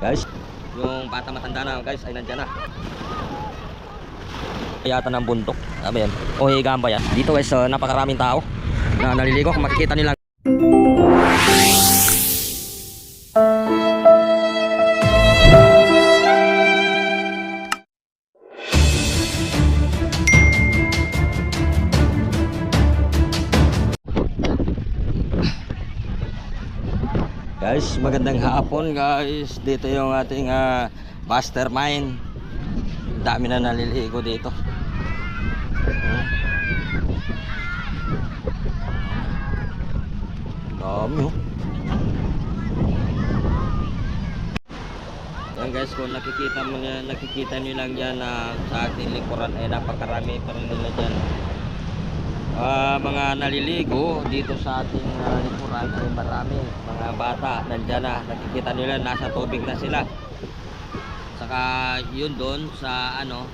Guys, yung bata matanda na guys ay nandyan na. Yata ng bundok. Sabi yan. O higaan ba yan? Dito guys, uh, napakaraming tao na naliligo. Kung makikita nila Guys, magandang hapon guys. Dito yung ating ah, mastermind. Dami na naliligo dito. Dami oh. Yan guys, kung nakikita mo niya, nakikita niyo lang yan na sa ating likuran ay napakarami pa rin nila dyan. Ah, mga naliligo dito sa ating ah, likuran ay marami. Mga bata, nandyan na. Nakikita nila, nasa tubig na sila. Saka yun doon sa ano,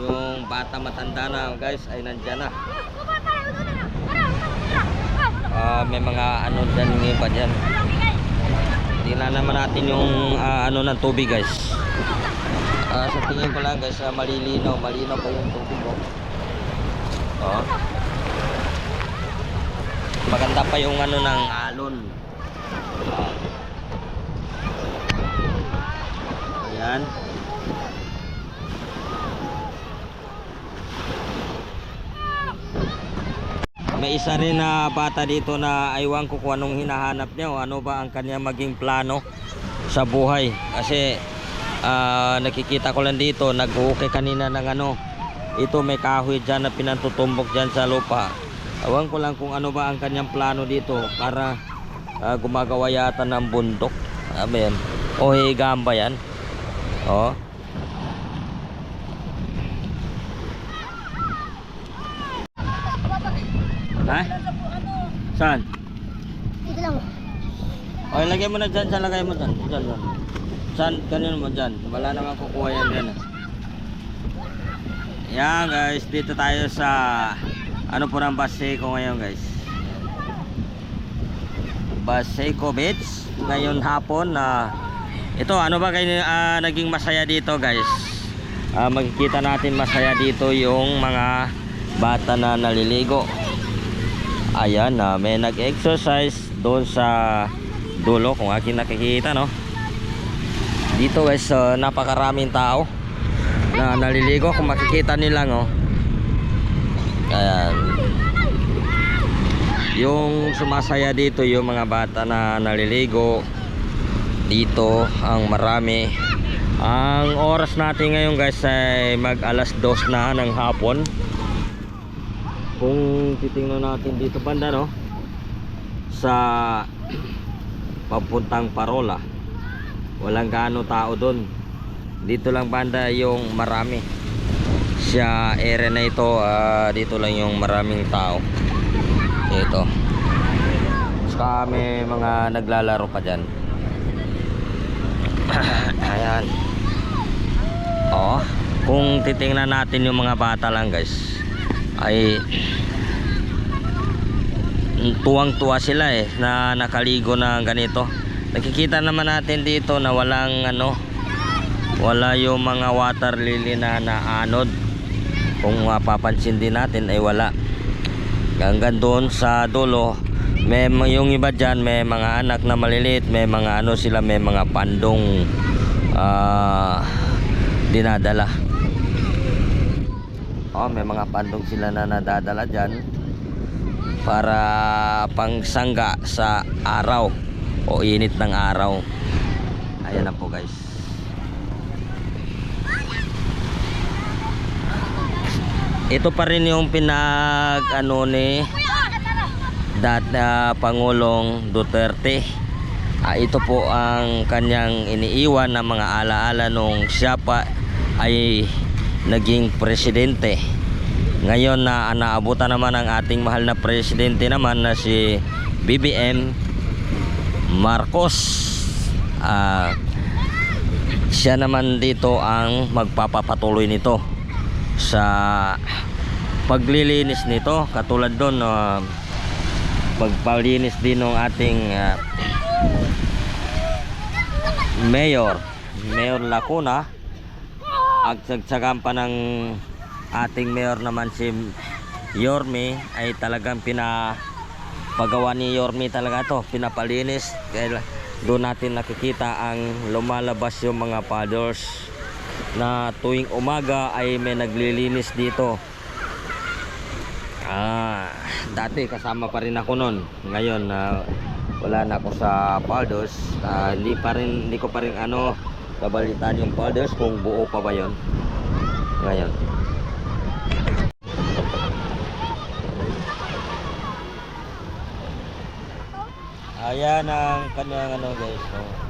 yung bata matanda na guys ay nandyan na. Ah, may mga ano dyan ng iba dyan. Tingnan naman natin yung ah, ano ng tubig guys. Ah, sa tingin ko lang guys, ah, malilinaw, malinaw pa yung tubig oh. Oh. Maganda pa yung ano ng alon. Oh. Ayan. May isa rin na bata dito na aywan ko kung anong hinahanap niya o ano ba ang kanya maging plano sa buhay. Kasi ah, nakikita ko lang dito, nag-uukay kanina ng ano, ito may kahoy dyan na pinantutumbok dyan sa lupa. Awan ko lang kung ano ba ang kanyang plano dito para ah, gumagawa yata ng bundok. Yan. O higaan ba yan? O. Ha? Saan? Dito lang. O, ilagay mo na dyan. Saan lagay mo dyan? Dyan, dyan. Saan? Ganun mo dyan. Wala naman kukuha yan dyan. ah. Yan guys. Dito tayo sa ano po ng Baseco ngayon guys. Baseco Beach. Ngayon hapon na ito ano ba kayo ah, naging masaya dito guys? Ah, makikita natin masaya dito yung mga bata na naliligo. Ayan na, may nag-exercise doon sa dulo kung aking nakikita no. Dito guys, uh, napakaraming tao na naliligo kung makikita nila no. Ayan. Yung sumasaya dito yung mga bata na naliligo dito ang marami. Ang oras natin ngayon guys ay mag alas dos na ng hapon kung titingnan natin dito banda no sa papuntang Parola walang gaano tao doon dito lang banda yung marami. Sa area na ito ah, dito lang yung maraming tao. Ito. Saka may mga naglalaro pa dyan. Ayan. Oh kung titingnan natin yung mga bata lang guys ay tuwang-tuwa sila eh na nakaligo na ganito. Nakikita naman natin dito na walang ano wala yung mga water lily na naanod. Kung mapapansin din natin ay wala. Hanggang doon sa dulo may yung iba dyan may mga anak na maliliit may mga ano sila may mga pandong ah, dinadala Oh, may mga pandong sila na nadadala dyan para pangsangga sa araw o init ng araw. Ayan na po guys. Ito pa rin yung pinag ano ni dat ah, Pangulong Duterte. Ah, ito po ang kanyang iniiwan na mga alaala nung siya pa ay naging presidente. Ngayon na naabutan naman ang ating mahal na presidente naman na si BBM Marcos. Ah, siya naman dito ang magpapapatuloy nito sa paglilinis nito katulad doon uh, pagpalinis din ng ating ah, Mayor. Mayor Lacuna. At sagsagan pa ng ating mayor naman si Yorme ay talagang pinapagawa ni Yorme talaga to pinapalinis doon natin nakikita ang lumalabas yung mga paddles na tuwing umaga ay may naglilinis dito ah dati kasama pa rin ako noon ngayon na wala na ako sa paddles Ah, hindi pa rin hindi ko pa rin ano kabalitan yung paddles kung buo pa ba yon ngayon Ayan ang kanyang ano guys. Oh.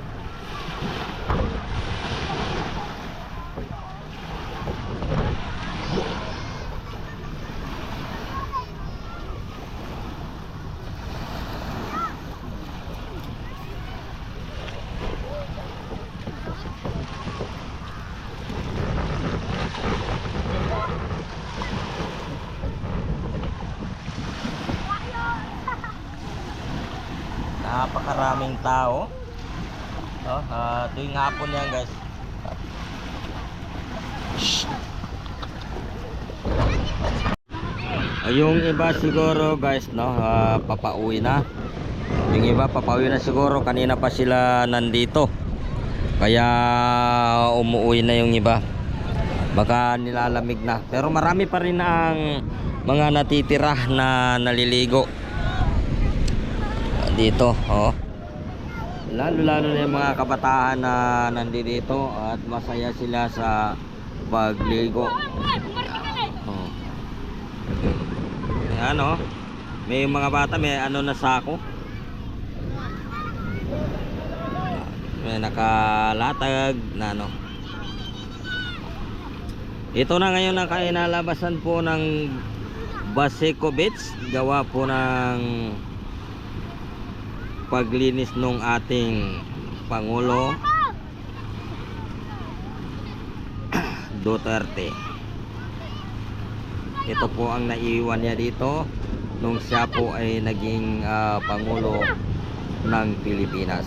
Napakaraming tao. No? Ah, tuwing hapon yan guys. Ah, yung iba siguro guys no? Ah, papauwi na. Yung iba papauwi na siguro. Kanina pa sila nandito. Kaya umuwi na yung iba. Baka nilalamig na. Pero marami pa rin ang mga natitira na naliligo dito oh lalo lalo na yung mga kabataan na nandito at masaya sila sa pagligo oh. Ayan oh. May mga bata may ano na sako. May nakalatag na ano. Ito na ngayon ang kainalabasan po ng Baseco. Gawa po ng paglinis nung ating Pangulo Duterte. Ito po ang naiwan niya dito nung siya po ay naging ah, Pangulo ng Pilipinas.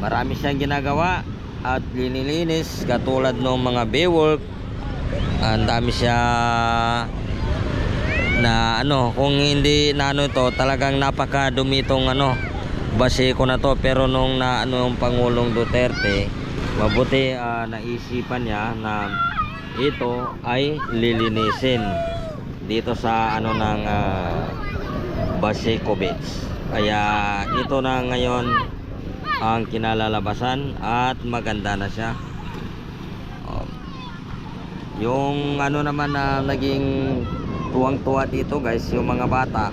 Marami siyang ginagawa at linilinis katulad ng mga Baywalk. Ang dami siya na ano, kung hindi na ano ito, talagang napakadumi itong ano, basiko na to. Pero nung na ano yung Pangulong Duterte, mabuti ah, naisipan niya na ito ay lilinisin dito sa ano ng uh, Baseco Beach. Kaya ito na ngayon ang kinalalabasan at maganda na siya. Um, yung ano naman na naging tuwang-tuwa dito guys, yung mga bata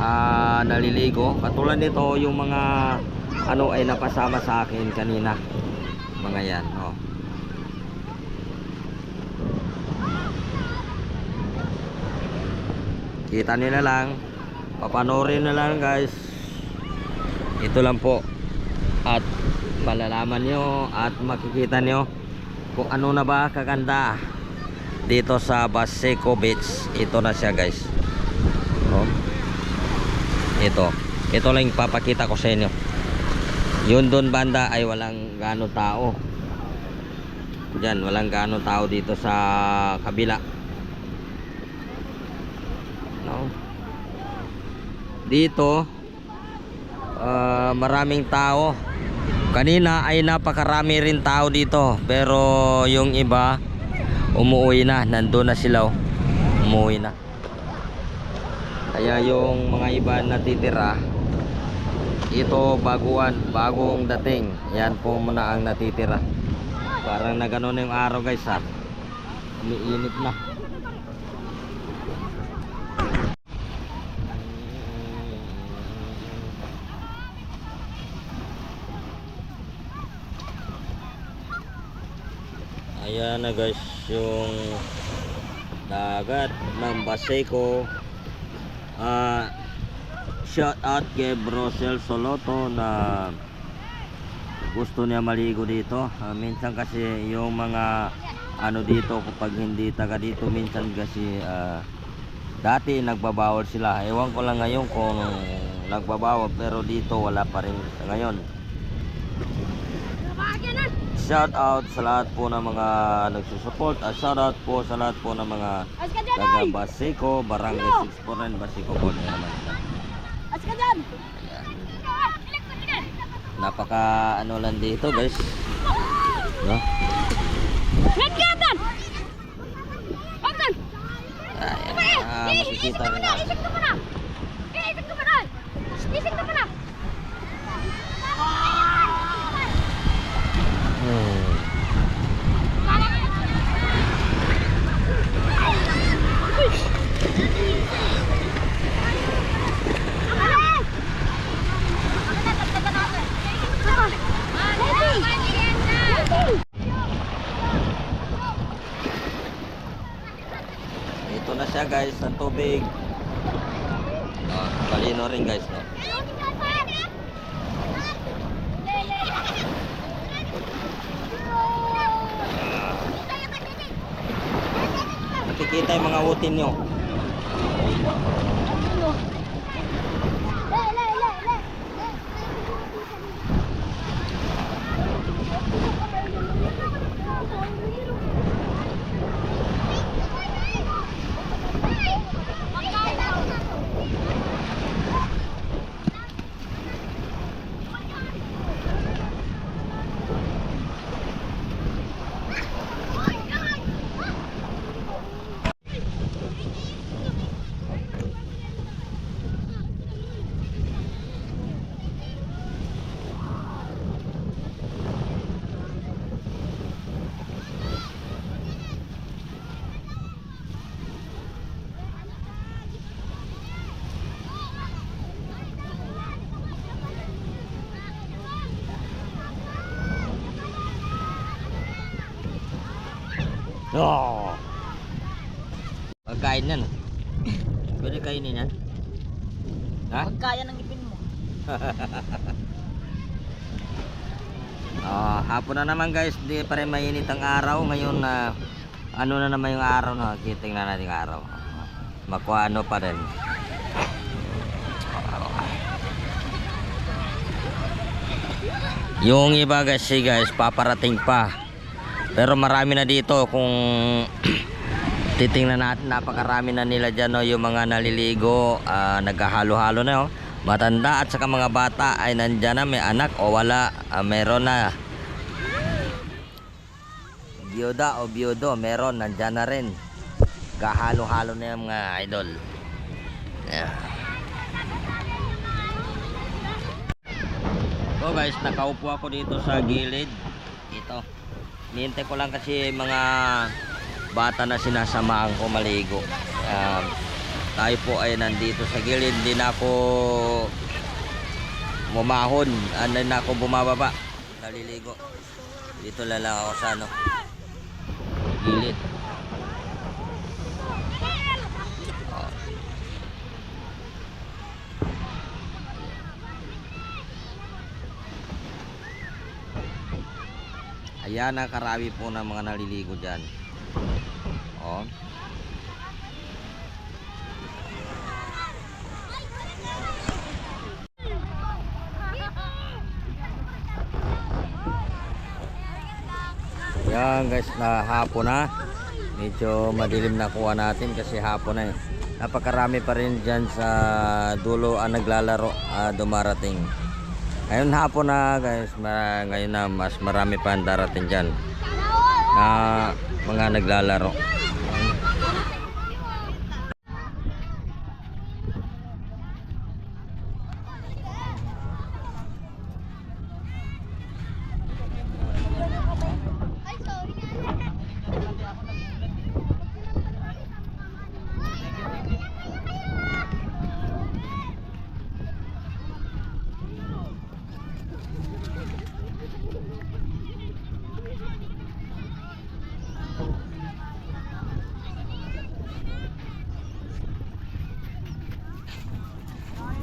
ah, naliligo. Katulad nito yung mga ano ay napasama sa akin kanina. Mga yan, oh. Kita nila lang. Papanorin na lang guys. Ito lang po. At malalaman nyo at makikita nyo kung ano na ba kaganda dito sa Baseco Beach. Ito na siya guys. Oh. Ito. Ito lang yung papakita ko sa inyo. Yun doon banda ay walang gaano tao. Diyan, walang gaano tao dito sa kabila. No? Dito ah, maraming tao. Kanina ay napakarami rin tao dito, pero yung iba umuwi na, nandoon na sila. oh. Umuwi na. Kaya yung mga iba natitira ito baguan, bagong dating. Yan po muna ang natitira. Parang na ganun yung araw guys ha. Umiinit na. Ayan na guys yung dagat ng Baseco. Ah shout out kay Brosel Soloto na gusto niya maligo dito. Ah, minsan kasi yung mga ano dito kapag hindi taga dito minsan kasi ah, dati nagbabawal sila. Ewan ko lang ngayon kung nagbabawal pero dito wala pa rin ngayon. Shout out sa lahat po ng mga nagsusupport at shout out po sa lahat po ng mga taga ay! Basico, Barangay 649 Basico po na naman ito. As ka dyan! Napaka ano lang dito guys. No? Huwag dyan! Ayan, ah, makikita rin natin. Isip ka muna! Isip ka muna! Isip ka muna! Hmm. Ito na siya guys, ang tubig. Ah, malino rin guys, no? Nakikita yung mga utin nyo. Oh. Pagkain yan. Pwede kainin yan? Ha? Kaya ng ipin mo. Ah, hapon na naman guys, di pa rin mainit ang araw. Ngayon na ano na naman yung araw na kitingnan natin yung araw. Makuha ano pa rin. Yung iba kasi guys, paparating pa. Pero marami na dito kung titingnan natin napakarami na nila dyan no, yung mga naliligo, ah, naghahalo-halo na oh. Matanda at saka mga bata ay nandyan na may anak o wala, ah, meron na. Biyuda o biyudo, meron, nandyan na rin. Gahalo-halo na yung mga idol. Yeah. So guys, nakaupo ako dito sa gilid. Ito. Nihintay ko lang kasi mga bata na sinasamahan ko maligo. Um, tayo po ay nandito sa gilid. Hindi na ako mumahon. Ano na ako bumababa. Naliligo. Dito lang ako sa ano. Gilid. Ayan ang karami po ng mga naliligo dyan. Oh. Yan guys, na hapon na. Medyo madilim na kuha natin kasi hapon na eh. Napakarami pa rin dyan sa dulo ang naglalaro ah, dumarating. Ngayon hapon na guys, ma- ngayon na mas marami pa ang darating dyan na mga naglalaro.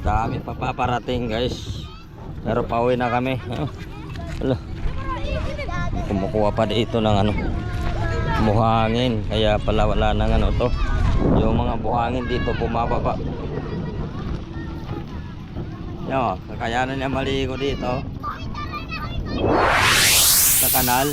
Dami pa paparating guys. Pero pauwi na kami. Wala. Kumukuha pa dito ng ano. Buhangin. Kaya pala wala nang ano to. Yung mga buhangin dito bumababa. Yo, kakayanan niya maligo dito. sa kanal.